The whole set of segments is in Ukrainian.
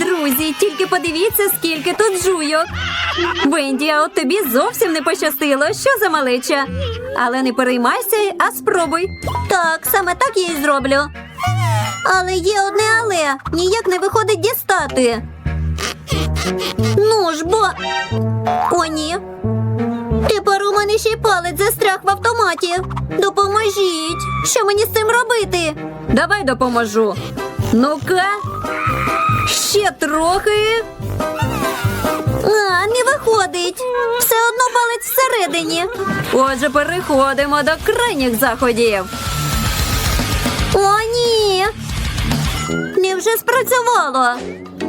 Друзі, тільки подивіться, скільки тут жуйок. Венді, а от тобі зовсім не пощастило. Що за малеча? Але не переймайся, а спробуй. Так, саме так я і зроблю. Але є одне але ніяк не виходить дістати. Ну ж бо. О, ні. Тепер у мене ще й палець застряг в автоматі. Допоможіть. Що мені з цим робити? Давай допоможу. Ну-ка. Ще трохи. А, не виходить. Все одно палець всередині. Отже, переходимо до крайніх заходів. О, ні. Невже спрацювало?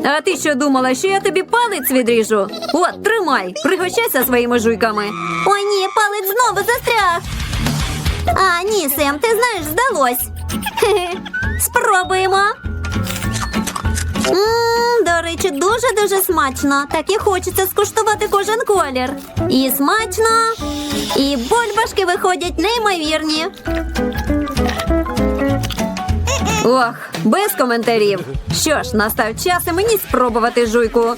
А ти що думала, що я тобі палець відріжу? От, тримай, пригощайся своїми жуйками. О, ні, палець знову застряг. А, ні, Сем, ти знаєш, здалось. Хе-хе. Спробуємо. До речі, дуже-дуже смачно. Так і хочеться скуштувати кожен колір. І смачно, і бульбашки виходять неймовірні. Ох, без коментарів. Що ж, настав час і мені спробувати жуйку.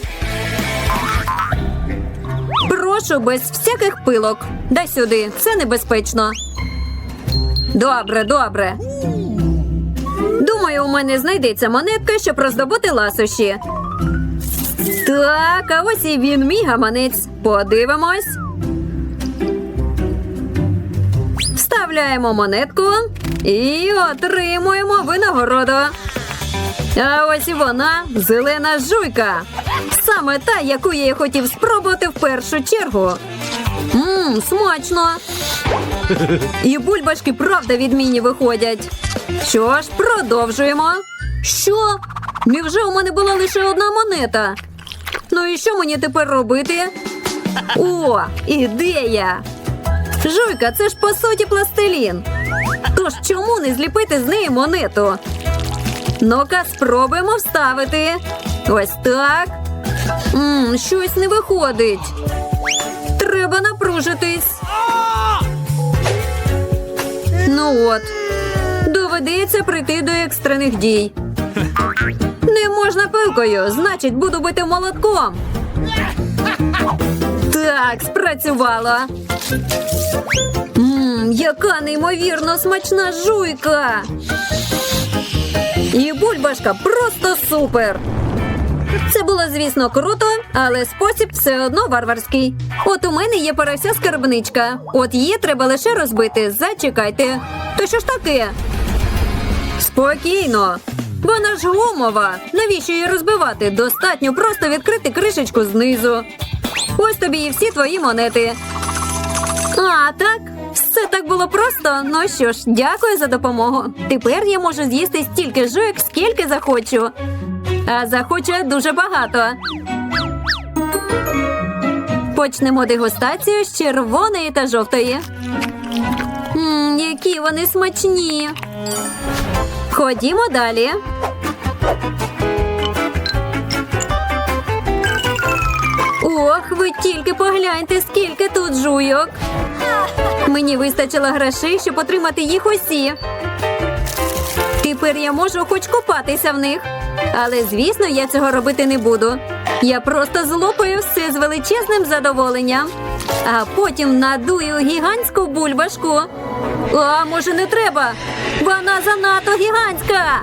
Прошу без всяких пилок. Дай сюди, це небезпечно. Добре, добре. У мене знайдеться монетка, щоб роздобути ласощі. Так, а ось і він, мій гаманець. Подивимось. Вставляємо монетку і отримуємо винагороду. А ось і вона зелена жуйка. Саме та, яку я хотів спробувати в першу чергу. Мм, смачно. І бульбашки правда відмінні виходять. Що ж, продовжуємо. Що? Невже у мене була лише одна монета? Ну і що мені тепер робити? О, ідея! Жуйка, це ж по суті пластилін. Тож чому не зліпити з неї монету? Ну-ка, спробуємо вставити. Ось так. Мм, щось не виходить. Треба напружитись. Ну от, доведеться прийти до екстрених дій. Не можна пилкою, значить, буду бити молотком. Так, спрацювало. Мм, яка неймовірно смачна жуйка. І бульбашка просто супер. Це було, звісно, круто, але спосіб все одно варварський. От у мене є порося скарбничка. От її треба лише розбити. Зачекайте. То що ж таке? Спокійно. Вона ж гумова. Навіщо її розбивати? Достатньо просто відкрити кришечку знизу. Ось тобі і всі твої монети. А, так? Все так було просто. Ну що ж, дякую за допомогу. Тепер я можу з'їсти стільки жуйок, скільки захочу. А захочу я дуже багато. Почнемо дегустацію з червоної та жовтої. Мм, які вони смачні. Ходімо далі. Ох, ви тільки погляньте, скільки тут жуйок. Мені вистачило грошей, щоб отримати їх усі. Тепер я можу хоч купатися в них. Але, звісно, я цього робити не буду. Я просто злопаю все з величезним задоволенням, а потім надую гігантську бульбашку. А може не треба? Вона занадто гігантська.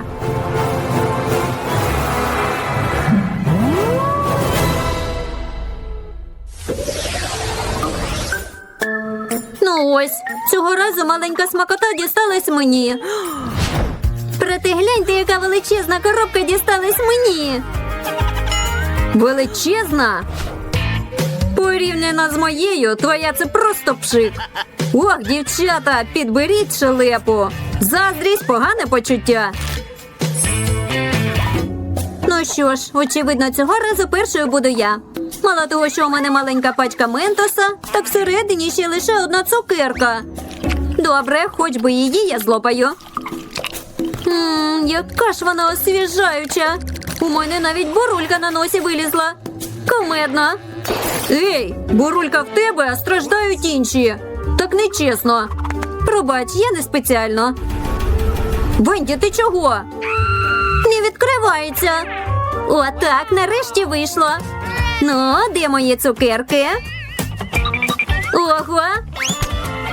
Ну ось, цього разу маленька смакота дісталась мені. Проте гляньте, яка величезна коробка дісталась мені. Величезна? Порівняно з моєю, твоя це просто пшик. Ох, дівчата, підберіть шелепу. Заздрість погане почуття. Ну що ж, очевидно, цього разу першою буду я. Мало того, що у мене маленька пачка ментоса, так всередині ще лише одна цукерка. Добре, хоч би її я злопаю. Ммм, яка ж вона освіжаюча. У мене навіть бурулька на носі вилізла. Комедно. Ей, бурулька в тебе, а страждають інші. Так нечесно. Пробач, я не спеціально. Венді, ти чого? Не відкривається. Отак, нарешті вийшло. Ну, де мої цукерки? Ого!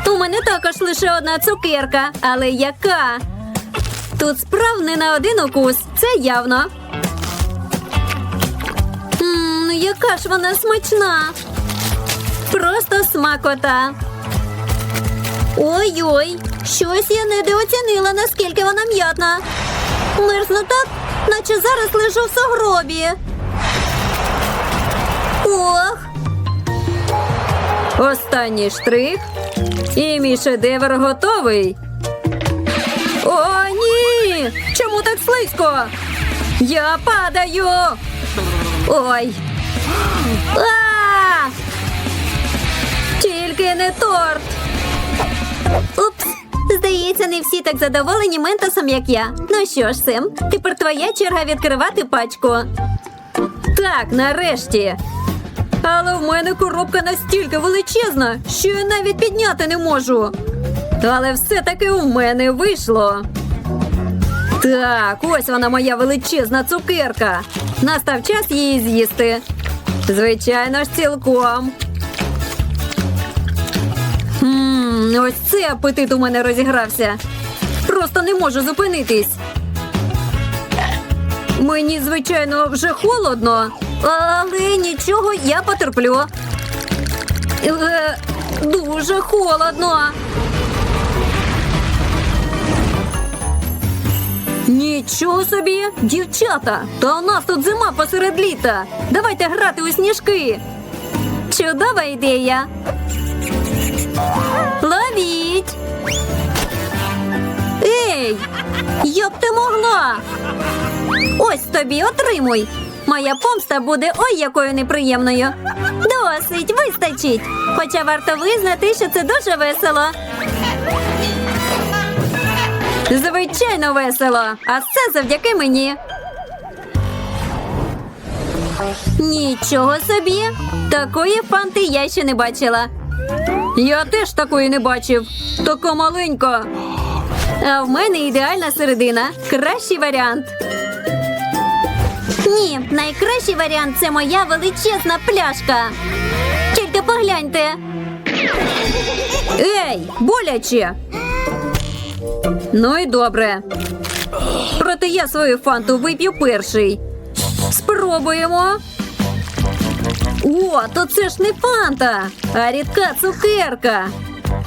У мене також лише одна цукерка, але яка? Тут справ не на один укус, це явно. Ммм, яка ж вона смачна. Просто смакота. Ой-ой, щось я недооцінила, наскільки вона м'ятна. Мерзну так, наче зараз лежу в сугробі. Ох. Останній штрих. І мій шедевр готовий. О, Чому так слизько? Я падаю. Ой. А! Тільки не торт. Упс. Здається, не всі так задоволені ментосом, як я. Ну що ж, Сем, тепер твоя черга відкривати пачку. Так, нарешті. Але в мене коробка настільки величезна, що я навіть підняти не можу. Але все-таки у мене вийшло. Так, ось вона моя величезна цукерка. Настав час її з'їсти. Звичайно ж, цілком. Ммм, ось це апетит у мене розігрався. Просто не можу зупинитись. Мені, звичайно, вже холодно, але нічого я потерплю. Е, дуже холодно. Нічого собі, дівчата, та у нас тут зима посеред літа. Давайте грати у сніжки. Чудова ідея. Ловіть. Ей, я б ти могла. Ось тобі отримуй. Моя помста буде ой якою неприємною. Досить, вистачить. Хоча варто визнати, що це дуже весело. Звичайно, весело, а все завдяки мені. Нічого собі. Такої фанти я ще не бачила. Я теж такої не бачив. Така маленька. А в мене ідеальна середина. Кращий варіант. Ні, найкращий варіант це моя величезна пляшка. Тільки погляньте. Ей, боляче. Ну і добре. Проте я свою фанту вип'ю перший. Спробуємо. О, то це ж не фанта, а рідка цукерка.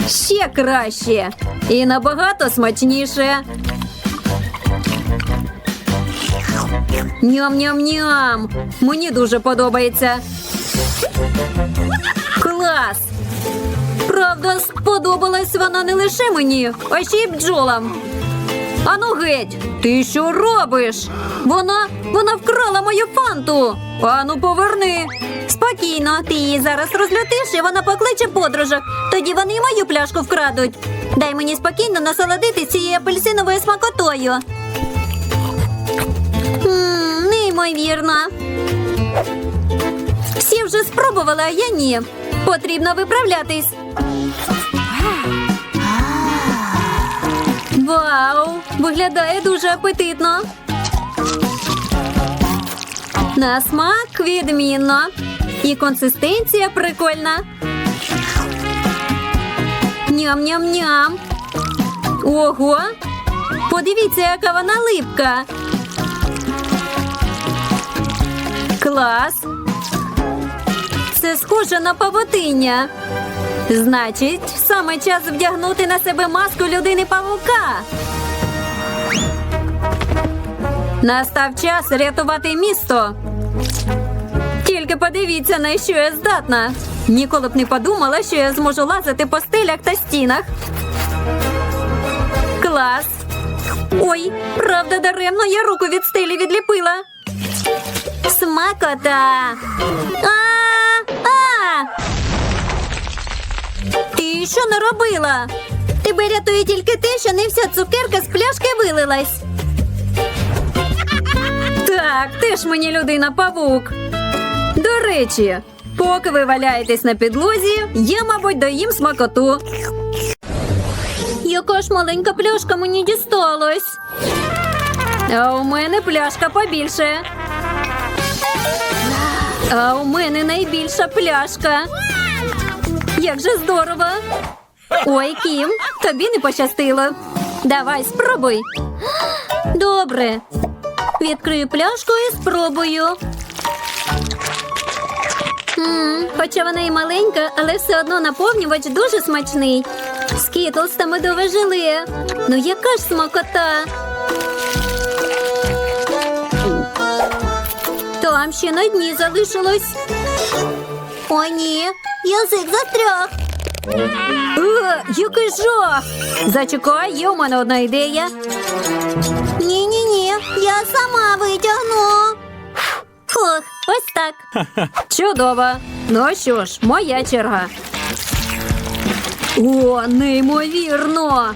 Ще краще і набагато смачніше. Ням-ням-ням. Мені дуже подобається. Клас! Правда, сподобалась вона не лише мені, а ще й бджолам. Ану геть, ти що робиш? Вона вона вкрала мою фанту. Ану, поверни. Спокійно, ти її зараз розлютиш, і вона покличе подружок. Тоді вони й мою пляшку вкрадуть. Дай мені спокійно насолодитись цією апельсиновою смакотою. Ммм, неймовірно. Всі вже спробували, а я ні. Потрібно виправлятись. Вау! Виглядає дуже апетитно. На смак відмінно. І консистенція прикольна. Ням-ням-ням. Ого! Подивіться, яка вона липка. Клас. Це схоже на павутиння. Значить, саме час вдягнути на себе маску людини павука. Настав час рятувати місто. Тільки подивіться, на що я здатна. Ніколи б не подумала, що я зможу лазити по стелях та стінах. Клас. Ой, правда, даремно я руку від стелі відліпила. Смакота. А! Ти що наробила? Тебе рятує тільки те, що не вся цукерка з пляшки вилилась. Так, ти ж мені людина павук. До речі, поки ви валяєтесь на підлозі, я, мабуть, доїм смакоту. Яка ж маленька пляшка мені дісталась. А у мене пляшка побільше. А у мене найбільша пляшка. Як же здорово. Ой, Кім, тобі не пощастило. Давай спробуй. Добре. Відкрию пляшку і спробую. м хоча вона і маленька, але все одно наповнювач дуже смачний. Скітлс та медове желе. Ну яка ж смакота? Там ще на дні залишилось. О, ні, язик застряг. Е, який жах! Зачекай, є у мене одна ідея. Ні, ні, ні, я сама витягну. Фух, ось так. Чудово. Ну що ж, моя черга. О, неймовірно.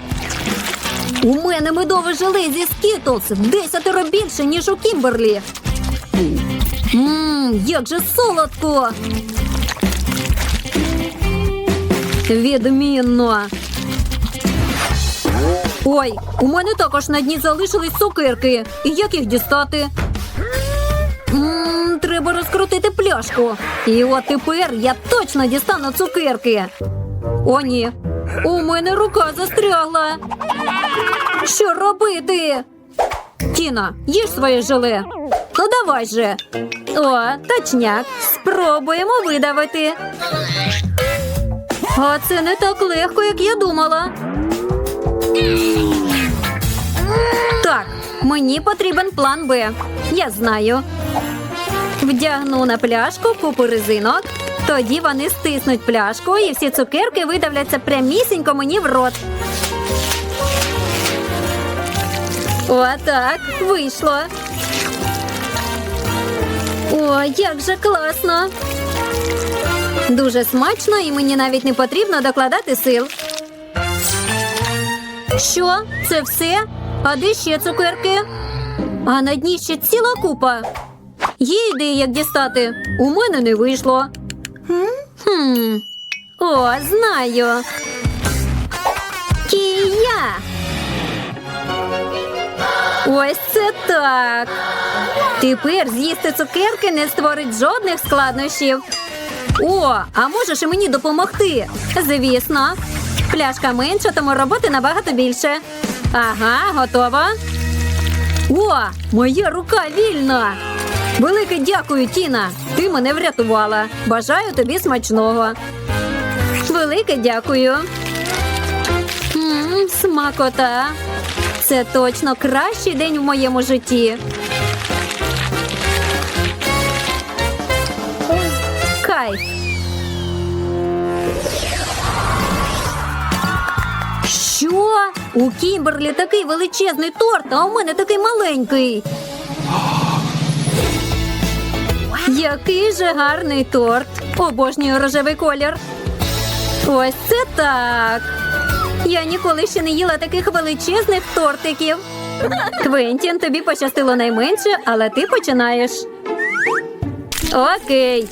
У мене медове желе зі Скітлз в десятеро більше, ніж у Кімберлі. Ммм, як же солодко. Відмінно. Ой, у мене також на дні залишились цукерки. І як їх дістати? Ммм, треба розкрутити пляшку. І от тепер я точно дістану цукерки. О, ні. У мене рука застрягла. Що робити? Тіна, їж своє желе. Ну давай же. О, точняк. Спробуємо видавити. А це не так легко, як я думала. Так, мені потрібен план Б. Я знаю. Вдягну на пляшку купу резинок. Тоді вони стиснуть пляшку і всі цукерки видавляться прямісінько мені в рот. Отак, вийшло. О, як же класно. Дуже смачно і мені навіть не потрібно докладати сил. Що? Це все? А де ще цукерки? А на дні ще ціла купа. Є ідеї, як дістати. У мене не вийшло. Хм. О, знаю. Кія. Ось це так. Тепер з'їсти цукерки не створить жодних складнощів. О, а можеш і мені допомогти? Звісно. Пляшка менша, тому роботи набагато більше. Ага, готова. О, моя рука вільна. Велике дякую, Тіна. Ти мене врятувала. Бажаю тобі смачного. Велике дякую. М, смакота. Це точно кращий день в моєму житті. Кайф. Що? У Кімберлі такий величезний торт, а у мене такий маленький. Який же гарний торт. Обожнюю рожевий колір. Ось це так. Я ніколи ще не їла таких величезних тортиків. Квентін, тобі пощастило найменше, але ти починаєш. Окей.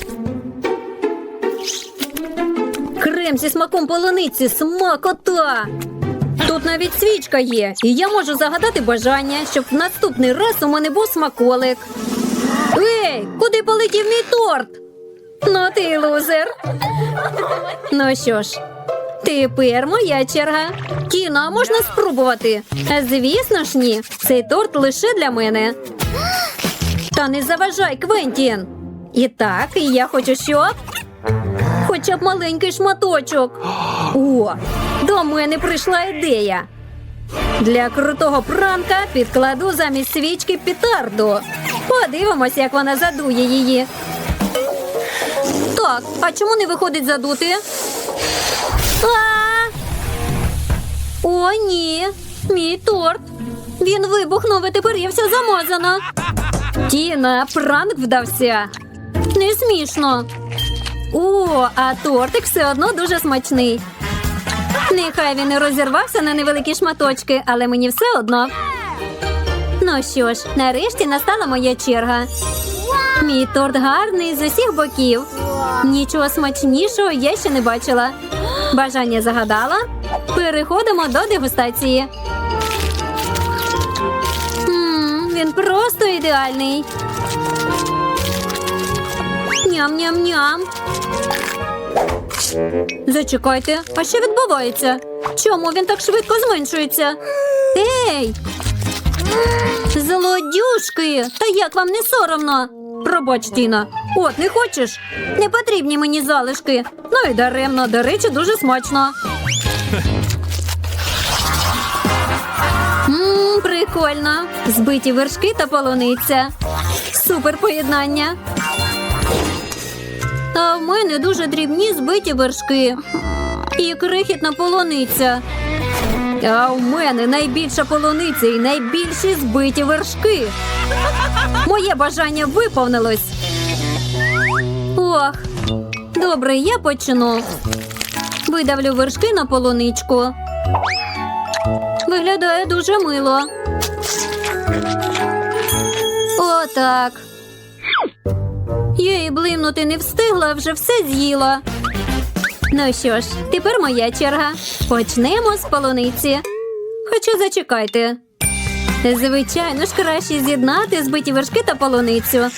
Крем зі смаком полуниці, смакота. Тут навіть свічка є, і я можу загадати бажання, щоб в наступний раз у мене був смаколик. Ей, куди полетів мій торт? Ну ти лузер. Ну що ж, тепер моя черга. Кіно, а можна спробувати? Звісно ж, ні. Цей торт лише для мене. Та не заважай, Квентін. І так, я хочу щоб. Хоча б маленький шматочок. О, до мене прийшла ідея. Для крутого пранка підкладу замість свічки петарду. Подивимось, як вона задує її. Так, а чому не виходить задути? А! О, ні, мій торт. Він вибухнув і тепер я вся замазана. Тіна, пранк вдався. Не смішно. О, а тортик все одно дуже смачний. Нехай він і розірвався на невеликі шматочки, але мені все одно. Ну що ж, нарешті настала моя черга. Мій торт гарний з усіх боків. Нічого смачнішого я ще не бачила. Бажання загадала. Переходимо до дегустації. М, він просто ідеальний. Ням-ням-ням. Зачекайте, а що відбувається? Чому він так швидко зменшується? Ей! Злодюшки! Та як вам не соромно? Пробач, Тіна. От, не хочеш? Не потрібні мені залишки. Ну і даремно, до речі, дуже смачно. Прикольно. Збиті вершки та полуниця. Супер поєднання. А в мене дуже дрібні збиті вершки. І крихітна полуниця. А у мене найбільша полуниця і найбільші збиті вершки. Моє бажання виповнилось. Ох, добре, я почну. Видавлю вершки на полуничку. Виглядає дуже мило. Отак. І блимнути не встигла, вже все з'їла. Ну що ж, тепер моя черга. Почнемо з полуниці. Хоча зачекайте. Звичайно ж, краще з'єднати збиті вершки та полуницю.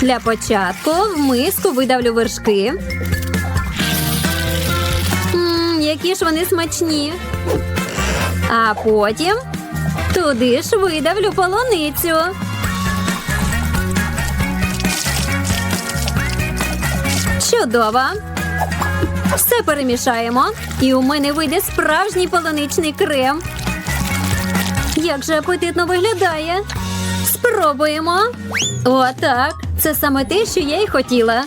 Для початку в миску видавлю вершки. Мм, які ж вони смачні. А потім туди ж видавлю полуницю. Чудово. Все перемішаємо, і у мене вийде справжній полуничний крем. Як же апетитно виглядає. Спробуємо. Отак. Це саме те, що я й хотіла.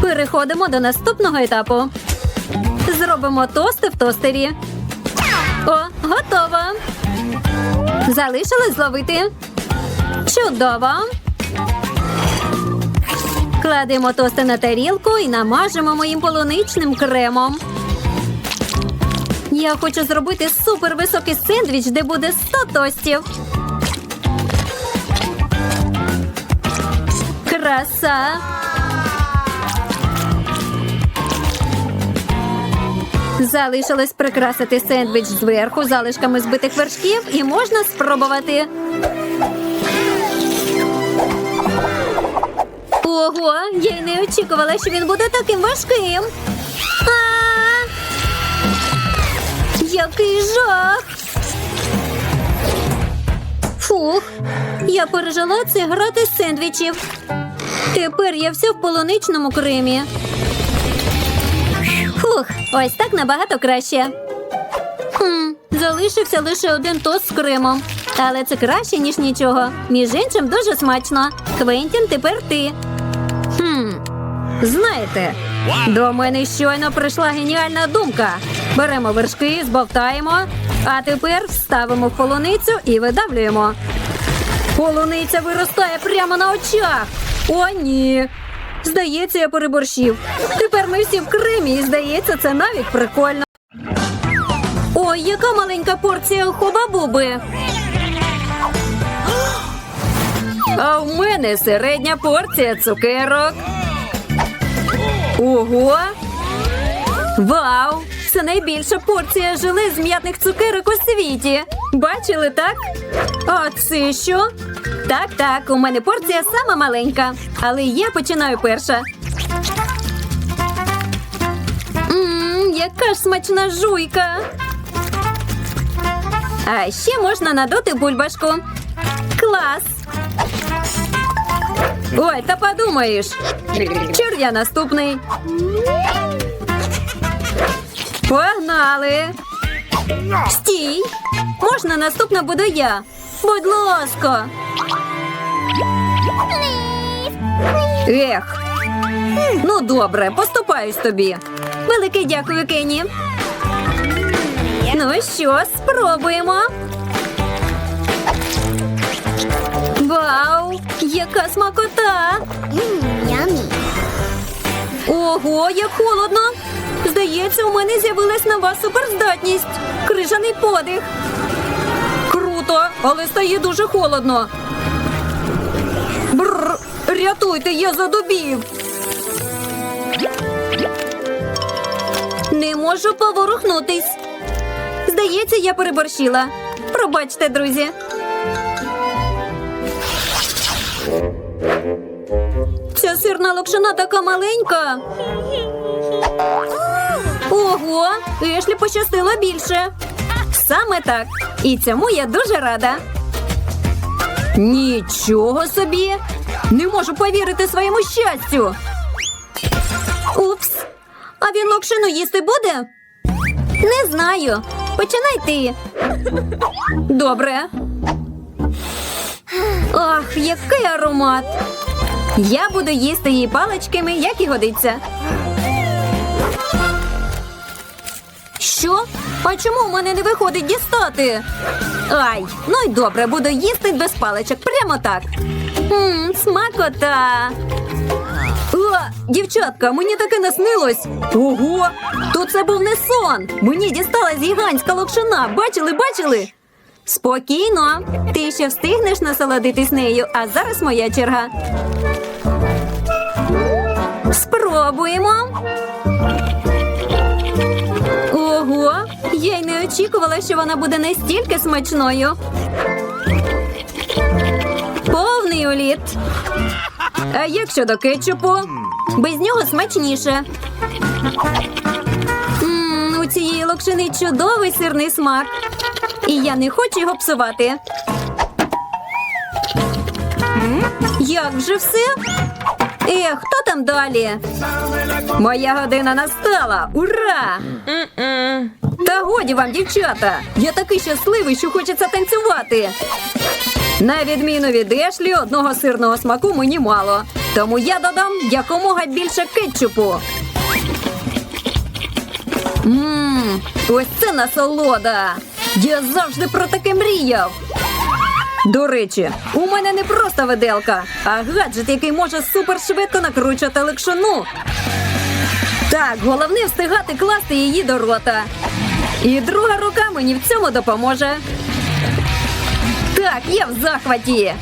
Переходимо до наступного етапу. Зробимо тости в тостері. О, готово. Залишилось зловити. Чудово. Кладемо тости на тарілку і намажемо моїм полуничним кремом. Я хочу зробити супервисокий сендвіч, де буде 100 тостів. Краса. Залишилось прикрасити сендвіч зверху залишками збитих вершків і можна спробувати. Ого, я й не очікувала, що він буде таким важким. А! Який жах! Фух, я пережила це грати з сендвічів. Тепер я вся в полуничному кремі. Фух, ось так набагато краще. Хм, залишився лише один тост з кремом. Але це краще, ніж нічого. Між іншим, дуже смачно. Квентін, тепер ти. Хм, знаєте, до мене щойно прийшла геніальна думка. Беремо вершки, збовтаємо, а тепер вставимо в полуницю і видавлюємо. Полуниця виростає прямо на очах. О, ні. Здається, я переборщив. Тепер ми всі в кремі, і здається, це навіть прикольно. Ой, яка маленька порція хуба-буби. А в мене середня порція цукерок. Ого! Вау! Це найбільша порція желе з м'ятних цукерок у світі. Бачили, так? А це що? Так, так, у мене порція сама маленька, але я починаю перша. Ммм, яка ж смачна жуйка. А ще можна надути бульбашку. Клас! Ой, та подумаєш. Чур я наступний. Погнали. Стій. Можна наступна буду я. Будь ласка. Ех. Ну, добре, поступаюсь тобі. Велике дякую, Кенні. Ну що, спробуємо. Вау! Яка смакота! Ого, як холодно! Здається, у мене з'явилась нова суперздатність. Крижаний подих. Круто, але стає дуже холодно. Бррр, рятуйте, я задубів. Не можу поворухнутись. Здається, я переборщила. Пробачте, друзі. Ця сирна локшина така маленька. Ого, Ешлі пощастило більше. Саме так. І цьому я дуже рада. Нічого собі. Не можу повірити своєму щастю. Упс. А він локшину їсти буде? Не знаю. Починай ти. Добре. Який аромат. Я буду їсти її паличками, як і годиться. Що? А чому в мене не виходить дістати? Ай, ну й добре, буду їсти без паличок, прямо так. Мм, смакота. О, дівчатка, мені таке наснилось. Ого, то це був не сон. Мені дісталась гігантська локшина. Бачили, бачили? Спокійно, ти ще встигнеш насолодитись нею, а зараз моя черга. Спробуємо. Ого, я й не очікувала, що вона буде настільки смачною. Повний уліт. А як щодо кетчупу? Без нього смачніше. М, у цієї локшини чудовий сирний смак. І я не хочу його псувати. Як вже все? Ех, хто там далі? Моя година настала! Ура! Та годі вам, дівчата! Я такий щасливий, що хочеться танцювати. На відміну від Ешлі, одного сирного смаку мені мало. Тому я додам якомога більше кетчупу. Мм, ось це насолода. Я завжди про таке мріяв. До речі, у мене не просто виделка, а гаджет, який може супершвидко накручувати лакшину. Так, головне встигати класти її до рота. І друга рука мені в цьому допоможе. Так, я в захваті.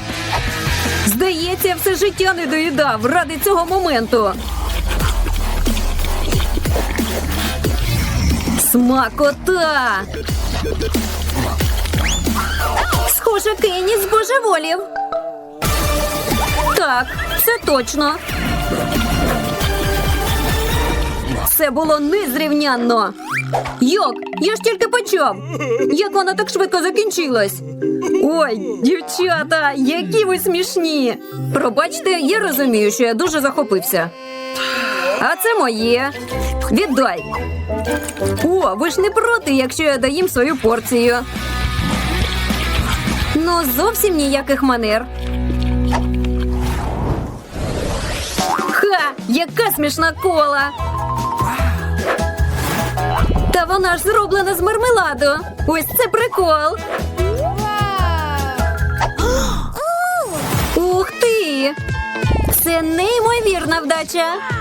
Здається, я все життя не доїдав ради цього моменту. Смакота! Схоже, Кенні збожеволів. Так, це точно. Це було незрівнянно. Йок, я ж тільки почав. Як вона так швидко закінчилась? Ой, дівчата, які ви смішні. Пробачте, я розумію, що я дуже захопився. А це моє. Віддай. О, ви ж не проти, якщо я доїм свою порцію. Ну, зовсім ніяких манер. Ха! Яка смішна кола! Та вона ж зроблена з мармеладу. Ось це прикол. Ух ти! Це неймовірна вдача.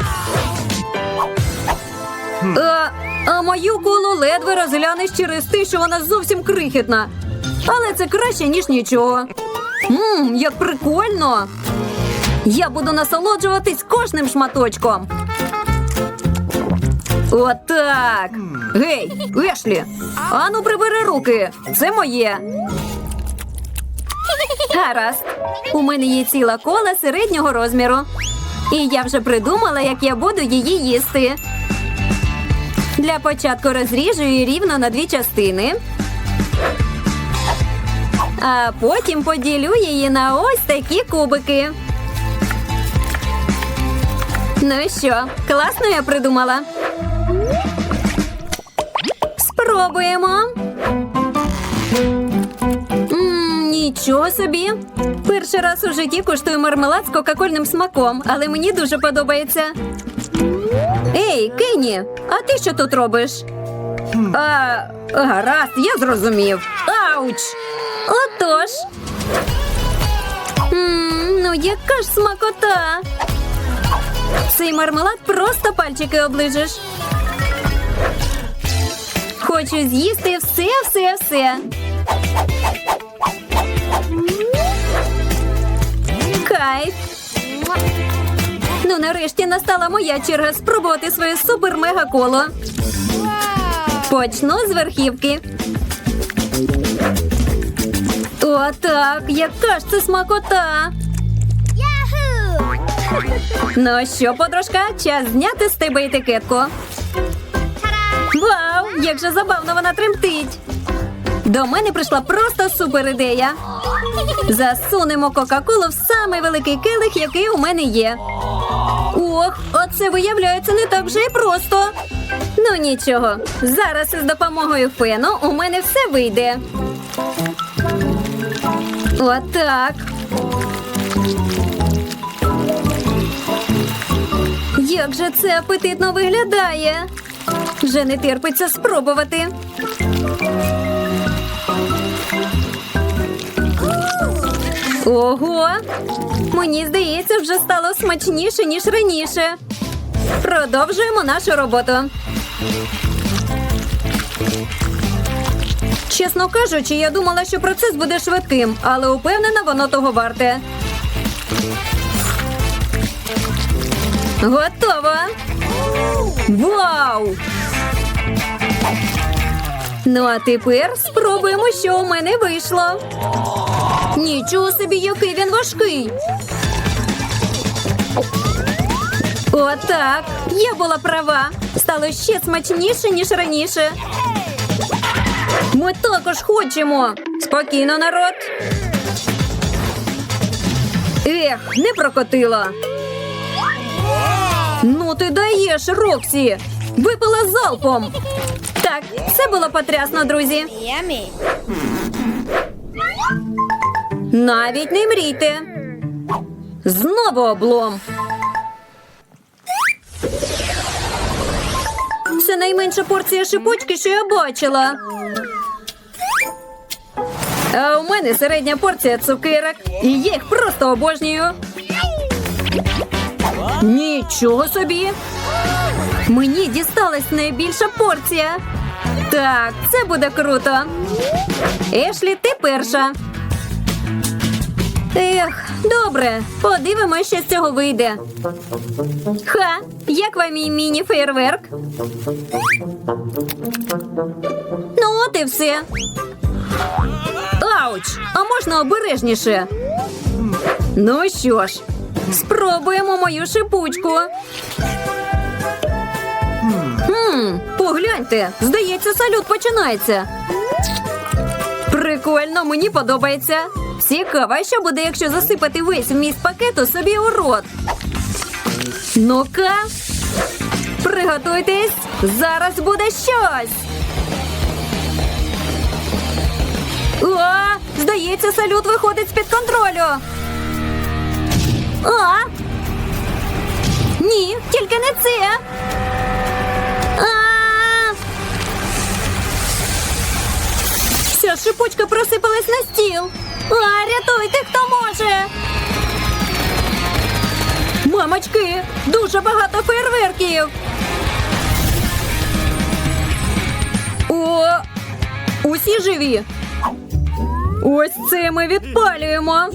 А, а мою колу ледве розглянеш через те, що вона зовсім крихітна. Але це краще, ніж нічого. Мм, як прикольно. Я буду насолоджуватись кожним шматочком. Отак. Гей, Ешлі, ану прибери руки. Це моє. Гаразд. У мене є ціла кола середнього розміру. І я вже придумала, як я буду її їсти. Для початку розріжу її рівно на дві частини. А потім поділю її на ось такі кубики. Ну що, класно я придумала. Спробуємо. Нічого собі. Перший раз у житті куштую мармелад з кока-кольним смаком, але мені дуже подобається. Ей, Кенні, а ти що тут робиш? А, гаразд, я зрозумів. Ауч! Отож. М, ну, яка ж смакота. Цей мармелад просто пальчики оближеш. Хочу з'їсти все, все, все. Кайф. Ну, нарешті настала моя черга спробувати своє супер-мега коло. Почну з верхівки. О, так, яка ж це смакота. Ну що, подружка, час зняти з тебе етикетку. Вау, як же забавно вона тремтить. До мене прийшла просто супер ідея. Засунемо Кока-Колу в самий великий келих, який у мене є. Ох, оце виявляється не так вже і просто. Ну нічого, зараз із допомогою фену у мене все вийде. Отак. Як же це апетитно виглядає? Вже не терпиться спробувати. Ого! Мені здається, вже стало смачніше, ніж раніше. Продовжуємо нашу роботу. Чесно кажучи, я думала, що процес буде швидким, але упевнена, воно того варте. Готово! Вау! Ну а тепер спробуємо, що у мене вийшло. Нічого собі, який він важкий. Отак. Я була права. Стало ще смачніше, ніж раніше. Ми також хочемо. Спокійно, народ. Ех, не прокотила. Ну ти даєш, Роксі. Випила залпом. Так, це було потрясно, друзі. Навіть не мрійте. Знову облом. Це найменша порція шипучки, що я бачила. А у мене середня порція цукерок. І їх просто обожнюю. Нічого собі. Мені дісталась найбільша порція. Так, це буде круто. Ешлі, ти перша. Ех, добре, подивимося, що з цього вийде. Ха, як вам мій міні-фейерверк? Ну, от і все. Ауч! А можна обережніше? Ну що ж, спробуємо мою шипучку. Хм, погляньте, здається, салют починається. Прикольно, мені подобається. Цікаво, що буде, якщо засипати весь вміст пакету собі у рот. Ну-ка, приготуйтесь, зараз буде щось. О, здається, салют виходить з-під контролю. А? Ні, тільки не це. Вся шипучка просипалась на стіл. А, рятуйте, хто може. Мамочки, дуже багато фейерверків. О, усі живі. Ось це ми відпалюємо.